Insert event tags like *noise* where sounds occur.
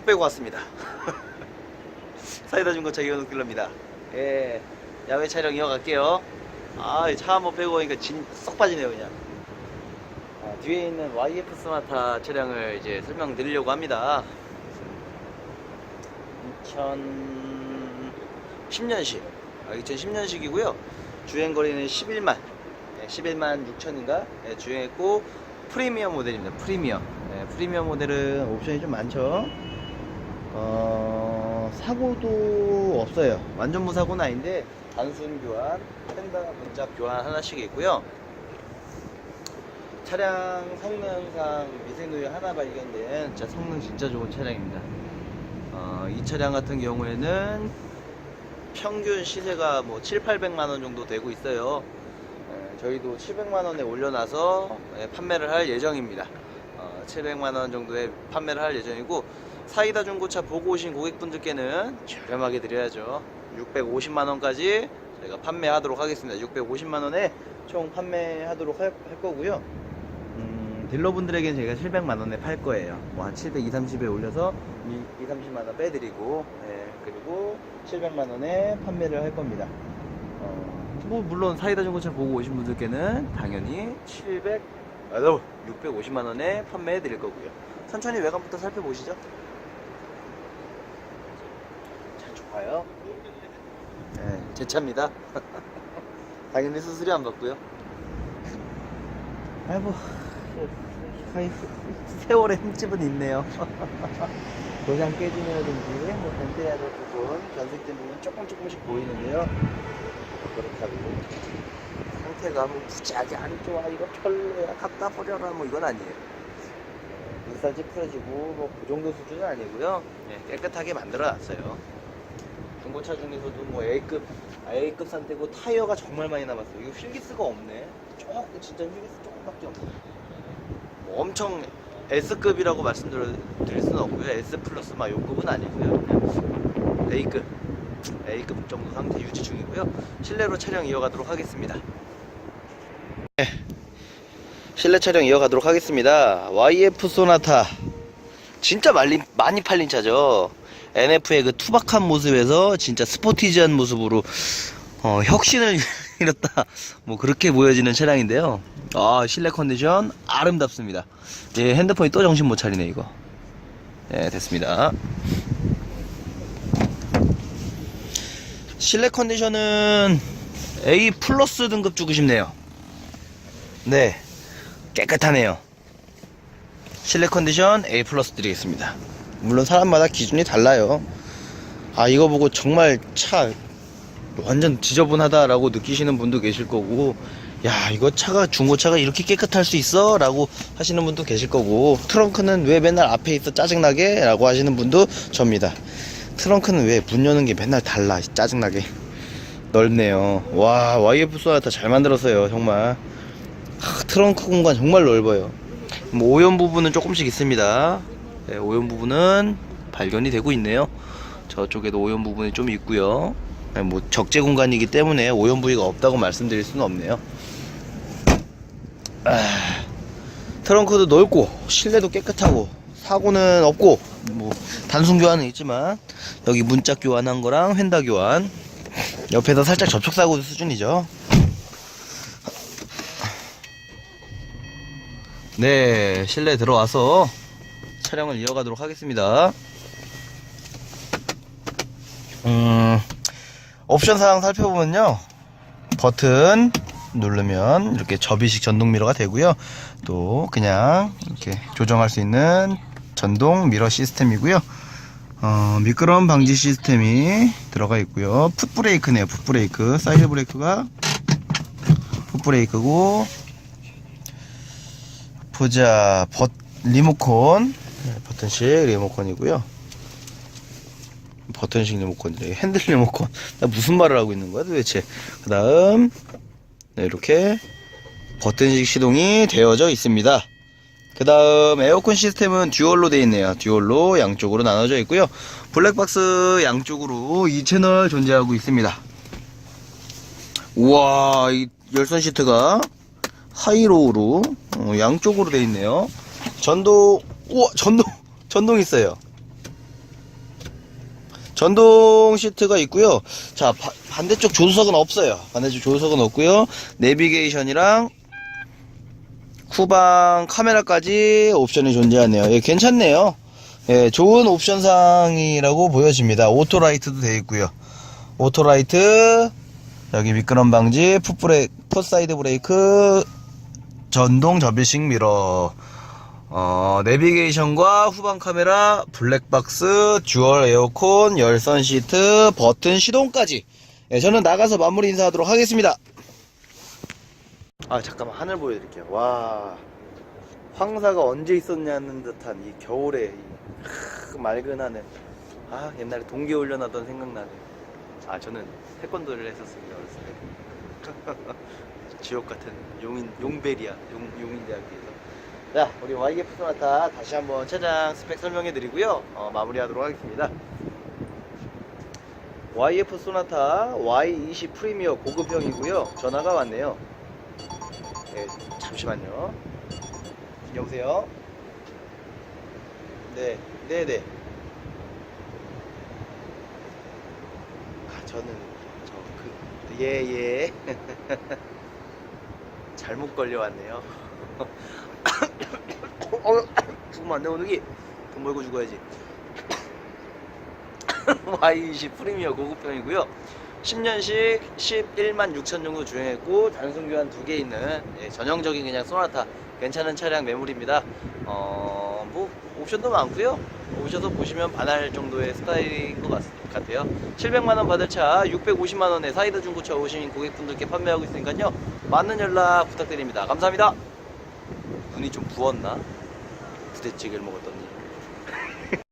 차 빼고 왔습니다. *laughs* 사이다 중고차 이현욱 딜러입니다. 예, 야외 촬영 이어갈게요. 아, 이차 한번 빼고 오니까 진, 쏙 빠지네요, 그냥. 아, 뒤에 있는 YF 스마타 차량을 이제 설명드리려고 합니다. 2010년식. 아, 2010년식이고요. 주행거리는 11만. 예, 11만 6천인가? 예, 주행했고, 프리미엄 모델입니다. 프리미엄. 예, 프리미엄 모델은 옵션이 좀 많죠. 어, 사고도 없어요. 완전 무사고는 아닌데, 단순 교환, 펜다 문짝 교환 하나씩 있고요. 차량 성능상 미세누유 하나 발견된 진짜 성능 진짜 좋은 차량입니다. 어, 이 차량 같은 경우에는 평균 시세가 뭐 7, 800만 원 정도 되고 있어요. 예, 저희도 700만 원에 올려놔서 예, 판매를 할 예정입니다. 어, 700만 원 정도에 판매를 할 예정이고 사이다 중고차 보고 오신 고객분들께는 저렴하게 드려야죠. 650만 원까지 저희가 판매하도록 하겠습니다. 650만 원에 총 판매하도록 할, 할 거고요. 음, 딜러분들에게는 저희가 700만 원에 팔 거예요. 뭐 한 700, 2, 30에 올려서 2, 2 30만 원 빼드리고, 예, 그리고 700만 원에 판매를 할 겁니다. 어, 뭐 물론 사이다 중고차 보고 오신 분들께는 당연히 700, 아, 650만 원에 판매해 드릴 거고요. 천천히 외관부터 살펴보시죠. 잘 좋아요. 네, 제 차입니다. *laughs* 당연히 수수료 안 받고요. 아이고, 세월의 흠집은 있네요. *laughs* 도장 깨짐이라든지, 뭐, 벤트해야 될 부분, 변색된 부분 조금 조금씩 보이는데요. 그렇다고, 상태가 뭐, 무지하게 안 좋아, 이거 별로야, 갖다 버려라, 뭐, 이건 아니에요. 물살 찌푸러지고, 뭐, 그 정도 수준은 아니고요. 네, 깨끗하게 만들어 놨어요. 중고차 중에서도 뭐 A급, 아, A급 상태고 타이어가 정말 많이 남았어요. 이거 휠기스가 없네. 조금, 진짜 휠기스 조금밖에 없네. 뭐 엄청 S급이라고 말씀드릴 수는 없고요. S 플러스 막 요급은 아니고요. 그냥 A급, A급 정도 상태 유지 중이고요. 실내로 촬영 이어가도록 하겠습니다. 네. 실내 촬영 이어가도록 하겠습니다. YF 소나타. 진짜 많이, 많이 팔린 차죠. NF의 그 투박한 모습에서 진짜 스포티지한 모습으로 어, 혁신을 *laughs* 이뤘다. 뭐 그렇게 보여지는 차량인데요. 아 실내 컨디션 아름답습니다. 예, 핸드폰이 또 정신 못 차리네 이거. 네 됐습니다. 실내 컨디션은 A 플러스 등급 주고 싶네요. 네 깨끗하네요. 실내 컨디션 A 플러스 드리겠습니다. 물론 사람마다 기준이 달라요. 아 이거 보고 정말 차 완전 지저분하다라고 느끼시는 분도 계실 거고 야 이거 차가 중고차가 이렇게 깨끗할 수 있어? 라고 하시는 분도 계실 거고 트렁크는 왜 맨날 앞에 있어? 짜증나게? 라고 하시는 분도 접니다. 트렁크는 왜 문 여는 게 맨날 달라? 짜증나게. 넓네요. 와 YF 소나타 잘 만들었어요 정말. 하, 트렁크 공간 정말 넓어요. 뭐 오염 부분은 조금씩 있습니다 네, 오염 부분은 발견이 되고 있네요. 저쪽에도 오염 부분이 좀 있고요. 네, 뭐 적재 공간이기 때문에 오염 부위가 없다고 말씀드릴 수는 없네요. 아, 트렁크도 넓고 실내도 깨끗하고 사고는 없고 뭐 단순 교환은 있지만 여기 문짝 교환한 거랑 휀다 교환 옆에서 살짝 접촉 사고 수준이죠. 네 실내 들어와서 촬영을 이어가도록 하겠습니다. 음 옵션 사항 살펴보면요. 버튼 누르면 이렇게 접이식 전동 미러가 되고요. 또 그냥 이렇게 조정할 수 있는 전동 미러 시스템이고요. 어, 미끄럼 방지 시스템이 들어가 있고요. 풋 브레이크네요 풋 브레이크. 사이드 브레이크가 풋 브레이크고 보자 버, 리모컨. 네, 버튼식 리모컨이고요. 버튼식 리모컨이래. 핸들 리모컨. 나 무슨 말을 하고 있는 거야 도대체? 그 다음 네, 이렇게 버튼식 시동이 되어져 있습니다. 그 다음 에어컨 시스템은 듀얼로 되어 있네요. 듀얼로 양쪽으로 나눠져 있고요. 블랙박스 양쪽으로 이 채널 존재하고 있습니다. 우와 이 열선 시트가 하이로우로 어, 양쪽으로 되어 있네요. 전동 우와 전동 *laughs* 전동 있어요 전동 시트가 있고요. 자, 바- 반대쪽 조수석은 없어요. 반대쪽 조수석은 없고요. 내비게이션이랑 후방 카메라까지 옵션이 존재하네요. 예, 괜찮네요. 예, 좋은 옵션상이라고 보여집니다. 오토라이트도 되어 있고요. 오토라이트, 여기 미끄럼 방지, 풋브레, 풋사이드 브레이크, 전동 접이식 미러, 어, 내비게이션과 후방 카메라, 블랙박스, 듀얼 에어컨, 열선 시트, 버튼 시동까지. 예, 저는 나가서 마무리 인사하도록 하겠습니다. 아, 잠깐만, 하늘 보여드릴게요. 와, 황사가 언제 있었냐는 듯한 이 겨울에 이 크, 맑은 하늘. 아, 옛날에 동계 훈련 하던 생각나네요. 아, 저는 태권도를 했었습니다, 어렸을 때. *laughs* 지옥 같은 용인, 용베리아, 용, 용인대학교에서. 자, 우리 YF 소나타 다시 한번 차량 스펙 설명해 드리고요. 어, 마무리하도록 하겠습니다. YF 소나타 Y20 프리미어 고급형이고요. 전화가 왔네요. 네, 잠시만요. 여보세요? 네, 네, 네. 아, 저는 저 그, 예, 예. *laughs* 잘못 걸려왔네요. *laughs* 어, 죽으면 안 돼, 오늘기. 돈 벌고 죽어야지. *coughs* Y20 프리미어 고급형이고요. 10년식 11만 6천 정도 주행했고 단순 교환 두 개 있는 예, 전형적인 그냥 소나타 괜찮은 차량 매물입니다. 어, 뭐 옵션도 많고요. 오셔서 보시면 반할 정도의 스타일인 것 같, 같아요. 700만 원 받을 차 650만 원에 사이드 중고차 오신 고객분들께 판매하고 있으니까요. 많은 연락 부탁드립니다. 감사합니다. 눈이 좀 부었나? 부대찌개를 먹었더니